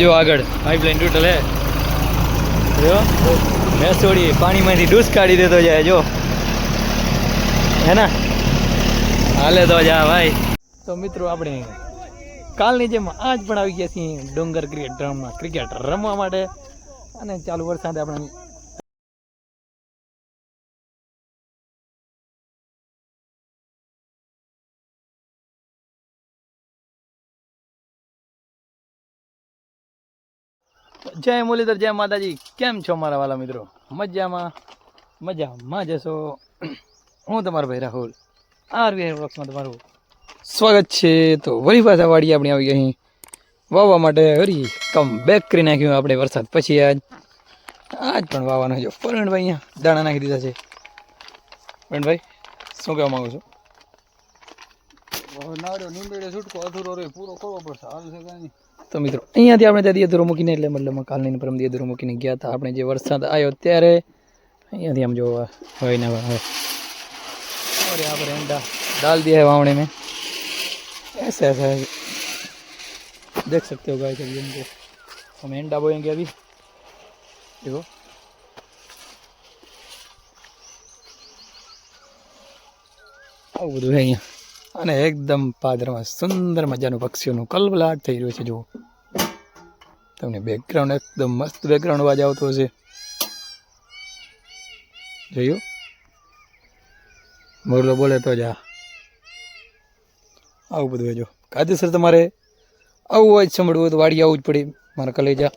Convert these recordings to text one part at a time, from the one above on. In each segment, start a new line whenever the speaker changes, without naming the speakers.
જો આગળ. પાઇપલાઇન તૂટેલ જો. મેસોડી પાણીમાંથી ડૂસ કાઢી દેતો જાય, જો. હે ને? હાલે તો જા, ભાઈ. તો મિત્રો, આપણે કાલની જેમ આજ પણ આવી ગયા છીએ ડુંગર ક્રિકેટ ગ્રાઉન્ડમાં ક્રિકેટ રમવા માટે. અને ચાલુ વરસાદે આપણે જય મુરલીધર, જય માતાજી. કેમ છો મારા વાલા મિત્રો? મજામાં? મજામાં જશો હું તમારો ભાઈ રાહુલ. આરવીઆઈ બ્લોક્સમાં તમારું સ્વાગત છે. તો વળી પાછા વાડી આપણે આવી અહીં વાવવા માટે હરી કમ બેક કરી નાખ્યું આપણે વરસાદ પછી આજ. આજ પણ વાવવાનો જો પરણભાઈ અહીંયા દાણા નાખી દીધા છે. પરણભાઈ શું કહેવા માગું છું?
નાડ્યો નીંદડે છૂટકો અધૂરો રે પૂરો કરવો પડશે. હાલ છે કાંઈ
તો મિત્રો અહીંયાથી આપણે ત્યાં દિયદુરો મૂકીને એટલે મતલબ કાલની ને પરમ દિયદુરો મૂકીને ગયા હતા આપણે જે વરસાદ આવ્યો ત્યારે અહીંયાથી આમ જો હોય ને હોય और यहाँ पर अंडा डाल दिया है वावड़े में ऐसा ऐसा है देख सकते हो गाइस अभी इनको हम अंडा बोएंगे अभी देखो આવું બધું છે અહીંયા અને એકદમ પાદરમાં સુંદર મજાનું પક્ષીઓનું કલબલાટ થઈ રહ્યું છે, જુઓ. તમને બેકગ્રાઉન્ડ એકદમ મસ્ત બેકગ્રાઉન્ડ અવાજ આવતો હશે. જોયું? મોરલો બોલે તો જા. આવું બધું જો. કાયદેસર તમારે આવું હોય જ સાંભળવું હોય તો વાડી આવવું જ પડે. મારા કલેજા.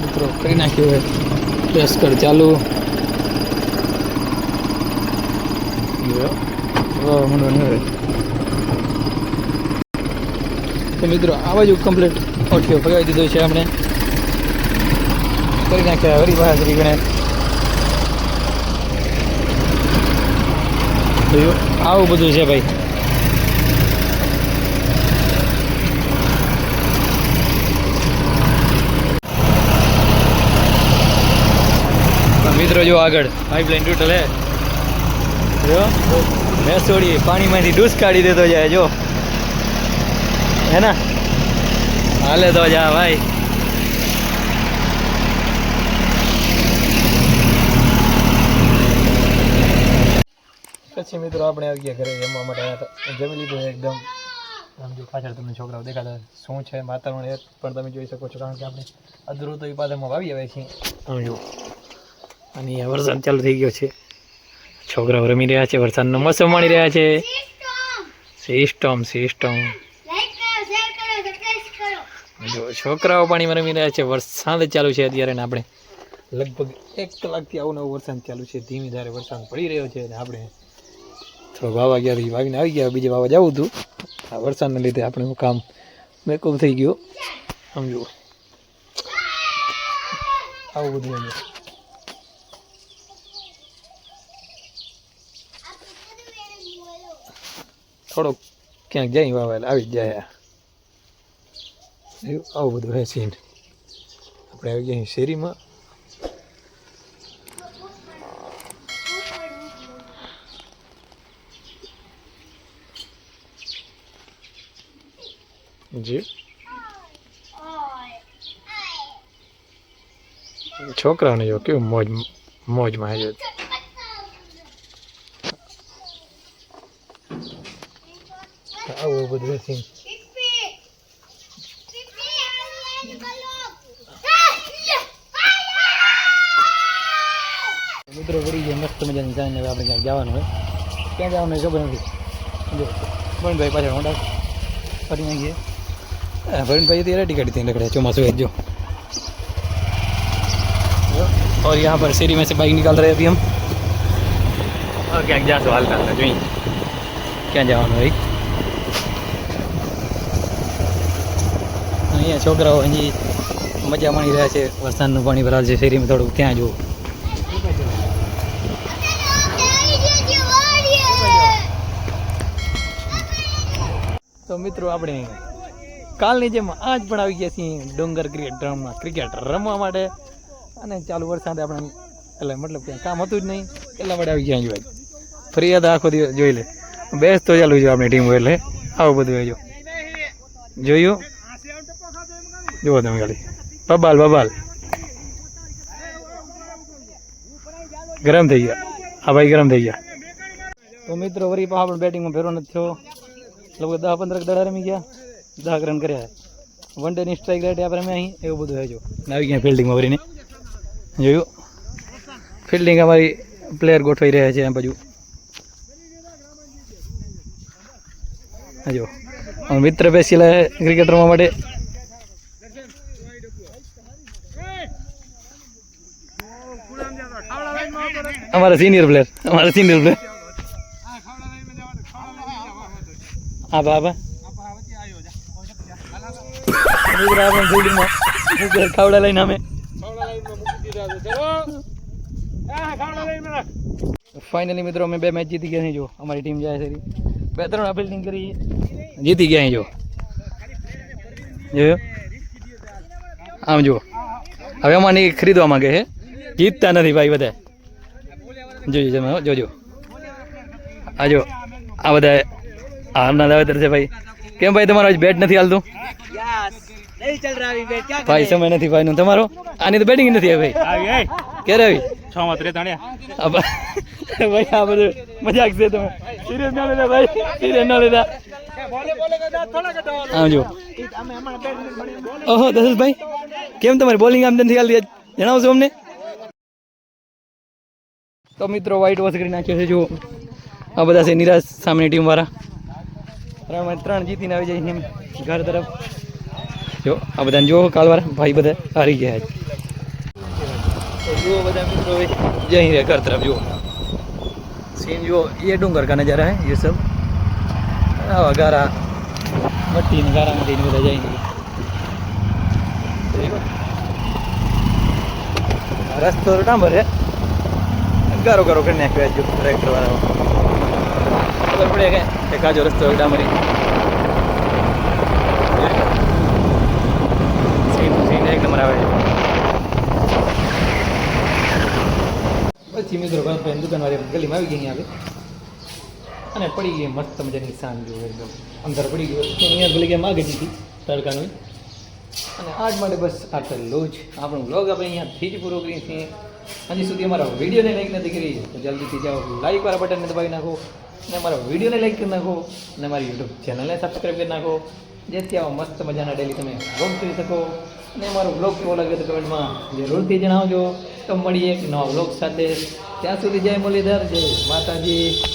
મિત્રો, કરી નાખ્યું હોય. કર ચાલુ. વાહ, મને નહીં તો મિત્રો, આ બાજુ કમ્પ્લીટ ઓઠિયો ભગાવી દીધો છે આપણે. કરી નાખ્યા, હરી પાસે શ્રી ગણેશ આવું બધું છે ભાઈ. મિત્રો, જો આગળ પાઇપલાઇન તૂટેલ જો મેસોડી પાણીમાંથી ડૂસ કાઢી દેતો જાય જો. હે ને? હાલે તો જા ભાઈ. પછી મિત્રો આપણે આવી ગયા ઘરે જમવા માટે. આવ્યા હતા જમી લીધું એકદમ. આમ જો પાછળ તમને છોકરાઓ દેખાતા શું છે વાતાવરણ એ પણ તમે જોઈ શકો છો કારણ કે આપણે અધૂરું તો એ પાદરમાં વાવી આવ્યા છીએ. આમ જો. અને વરસાદ ચાલુ થઈ ગયો છે. છોકરાઓ રમી રહ્યા છે, વરસાદનો મોસમ માણી રહ્યા છે. System system. જો છોકરાઓ પાણીમાં રમી રહ્યા છે, વરસાદ ચાલુ છે અત્યારે આપણે લગભગ એક કલાકથી આવું નવું વરસાદ ચાલુ છે. ધીમી ધારે વરસાદ પડી રહ્યો છે અને આપણે થોડો વાવા ગયા વાવીને આવી ગયા. બીજે વાવા જવું હતું. આ વરસાદને લીધે આપણે કામ મેકઅપ થઈ ગયું. સમજો. આવું બધું થોડોક ક્યાંક જઈ વાવેલ, આવી જ જાય આવું બધું હે સીન આપણે આવી ગયા શેરીમાં. જી. છોકરાઓને જો કેવું મોજ, મોજમાં છે. કુદરતી મિત્રો પડી ગયા મસ્ત મજાની જાણીને આપણે ક્યાંક જવાનું હોય. ક્યાં જવાનું ખબર નથી. જો વરુણભાઈ પાછળ મોટા ફરી આવીએ. વરુણભાઈ તો રેડી કાઢી હતી લકડે ચોમાસું જો. ઓર यहाँ પર सीरी में से बाइक રહ્યા रहे એમ. हम और क्या जा જોઈ ક્યાં જવાનું હોય? અહીંયા છોકરાઓ હજી મજા માણી રહ્યા છે. વરસાદનું પાણી ભરાલ છે, શેરીમાં થોડુંક ત્યાં જુઓ. તો મિત્રો, આપણે કાલની જેમ આજ પણ આવી ગયા છીએ ડુંગર ક્રિકેટ ગ્રાઉન્ડમાં ક્રિકેટ રમવા માટે. અને ચાલુ વરસાદ આપણે એટલે મતલબ ક્યાંય કામ હતું જ નહીં. એટલા માટે આવી ગયા અહીં ભાઈ. ફરિયાદ આખો દિવસ જોઈ લે. બેસ તો ચાલુ છે આપણી ટીમ, એટલે આવું બધું હોય જોયું? જુઓ તમે ખાલી. બબાલ બબાલ. ગરમ થઈ ગયા. હા ભાઈ ગરમ થઈ ગયા. તો મિત્રો વરી પાછા આપણે બેટિંગમાં ફેરો નથી થયો. લગભગ દસ પંદર દડા રમી ગયા. દસ રન કર્યા. વન ડેની સ્ટ્રાઇક રેટ આપણે અમે અહીં એવું બધું હોય જો. આવી ગયા ફિલ્ડિંગમાં વરીને જોયું? ફિલ્ડિંગ અમારી પ્લેયર ગોઠવાઈ રહ્યા છે એમ બાજુ જો. મિત્ર બેસીલા ક્રિકેટ રમવા માટે. અમારા સિનિયર પ્લેયર અમારા સિનિયર પ્લેયર હા બા બા મિત્ર આપણે ફિલ્ડિંગમાં મિત્ર ખાવડા લઈને અમે. મિત્રો, અમે બે મેચ જીતી ગયા જો. અમારી ટીમ જાય છે. બે ત્રણ ફિલ્ડિંગ કરી. જીતી ગયા જો. જોયો? આમ જુઓ. હવે અમારે ખરીદવા માંગે છે. જીતતા નથી ભાઈ બધા. જોજો તમે જોજો. આ જો આ બધા હારના દાવેતર છે ભાઈ. કેમ ભાઈ તમારો આજ બેટ નથી હાલતું? ભાઈ સમય નથી ભાઈ નું તમારો? આની તો બેટિંગ નથી ભાઈ ક્યારે આવી?
છ માં ત્રે
ભાઈ આ બધું મજાક છે તમે. સિરિયસ ના લેતા ભાઈ. સિરિયસ ના લેતા આમ જો. ઓહો દશરથભાઈ કેમ તમારી બોલિંગ આમ નથી હાલતી જણાવશો અમને? તો મિત્રો વ્હાઈટ વોશ કરી નાખ્યો છે જો આ બધા છે નિરાશ સામેની ટીમ વાળા ત્રણ ત્રણ જીતીને આવી જાય એમ ઘર તરફ જો આ બધાને જો કાલવાળા ભાઈ બધા હારી ગયા છે तो જુઓ બધા મિત્રો હવે જઈ રહ્યા ઘર તરફ જુઓ सीन जो ये डूंगर का नज़ारा है ये सब आवा गारा मट्टी ने गारा में બધા जाएंगे રસ્તો ડાંબર છે ગારો ગારો કરી નાખ્યો આજુ ટ્રેક્ટર વાળા ખબર પડે કે કે કાજો રસ્તો ડામરી સીન સીન, એક નંબર આવે. પછી મિત્રો, ભાઈ દુકાનવાળી ગલીમાં આવી ગઈ આવે અને પડી ગઈ મસ્ત મજાની સાંજ જોયું અંદર પડી ગયો. અહીંયા ગલી ગયા માગે દીધી તડકાનું. અને આજ માટે બસ આટલું જ આપણું બ્લોગ આપણે અહીંયાથી જ પૂરો કરીએ છીએ. હજી સુધી અમારા વિડીયોને લાઈક નથી કરી. તો જલ્દીથી જાઓ લાઈક વાળા બટનને દબાવી નાખો અને અમારા વિડીયોને લાઈક કરી નાખો અને અમારી યુટ્યુબ ચેનલને સબસ્ક્રાઈબ કરી નાખો. જેથી આવા મસ્ત મજાના ડેલી તમે વ્લોગ જોઈ શકો. અને અમારો વ્લોગ કેવો લાગે તો કમેન્ટમાં જરૂરથી જણાવજો. તો મળીએ એક નવા વ્લોગ સાથે. ત્યાં સુધી જય મુરલીધર, જય માતાજી.